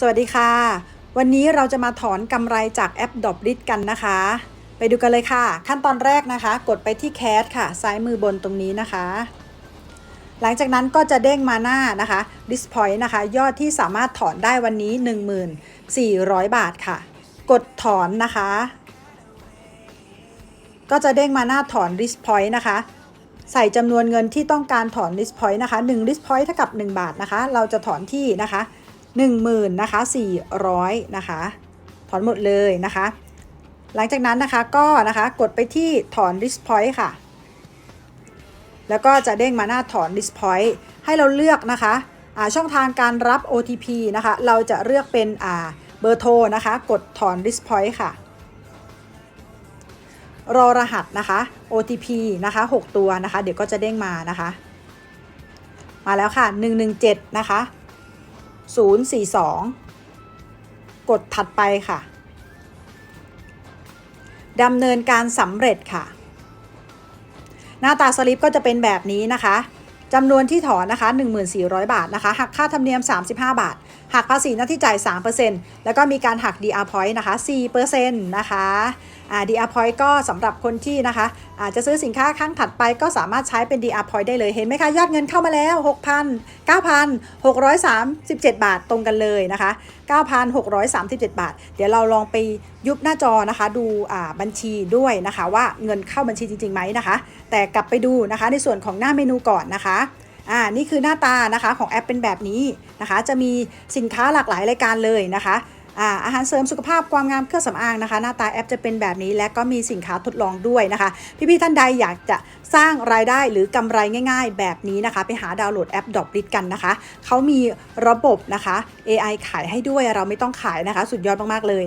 สวัสดีค่ะ วันนี้เราจะมาถอนกำไรจากแอปดอบริดกันนะคะ ไปดูกันเลยค่ะ ขั้นตอนแรกนะคะ กดไปที่แคสค่ะ ซ้ายมือบนตรงนี้นะคะ หลังจากนั้นก็จะเด้งมาหน้านะคะ Dispoint นะคะ ยอดที่สามารถถอนได้วันนี้ 1400 บาทค่ะ กดถอนนะคะ ก็จะเด้งมาหน้าถอน Risk Point นะคะใส่จำนวนเงินที่ต้องการถอน Risk Point นะคะ1 Risk Point เท่ากับ 1 บาทนะคะ เราจะถอนที่นะคะ 10,000นะคะ400นะคะถอนหมดเลยนะคะ หลังจากนั้นนะคะก็นะคะกดไปที่ถอน Risk Point ค่ะ แล้วก็จะเด้งมาหน้าถอน Risk Point ให้เราเลือกนะคะอ่าช่องทางการรับ OTP นะคะ เราจะเลือกเป็นอ่าเบอร์โทรนะคะ กดถอน Risk Point ค่ะ รอรหัสนะคะ OTP นะคะ 6 ตัวนะคะ เดี๋ยวก็จะเด้งมานะคะ มาแล้วค่ะ 117 นะคะ 042 กดถัดไปค่ะดำเนินการสำเร็จค่ะ หน้าตาสลิปก็จะเป็นแบบนี้นะคะจำนวนที่ถอนนะคะ 1,400 บาทนะคะ หักค่าธรรมเนียม 35 บาท หักภาษีหน้าที่จ่าย 3%แล้วก็มีการหัก DR Point นะคะ 4%นะคะ DR Point ก็สำหรับคนที่นะคะอาจจะซื้อสินค้าครั้งถัดไปก็สามารถใช้เป็น DR Point ได้เลยเห็นไหมคะ ยอดเงินเข้ามาแล้ว6,000 9,637 บาทตรงกันเลยนะคะ 9,637 บาท เดี๋ยวเราลองไปยุบหน้าจอนะคะ ดูบัญชีด้วยนะคะ ว่าเงินเข้าบัญชีจริงๆไหมนะคะ แต่กลับไปดูนะคะในส่วนของหน้าเมนูก่อนนะคะอ่า นี่คือหน้าตานะคะของแอปเป็นแบบนี้นะคะ จะมีสินค้าหลากหลายรายการเลยนะคะ อาอาหารเสริมสุขภาพความงามเครื่องสำอางนะคะ หน้าตาแอปจะเป็นแบบนี้และก็มีสินค้าทดลองด้วยนะคะ พี่ๆท่านใดอยากจะสร้างรายได้หรือกำไรง่าย ๆ แบบนี้นะคะ ไปหาดาวน์โหลดแอปดอ b ริดกันนะคะเขามีระบบนะคะ AI ขายให้ด้วยเราไม่ต้องขายนะคะ สุดยอดมากๆเลย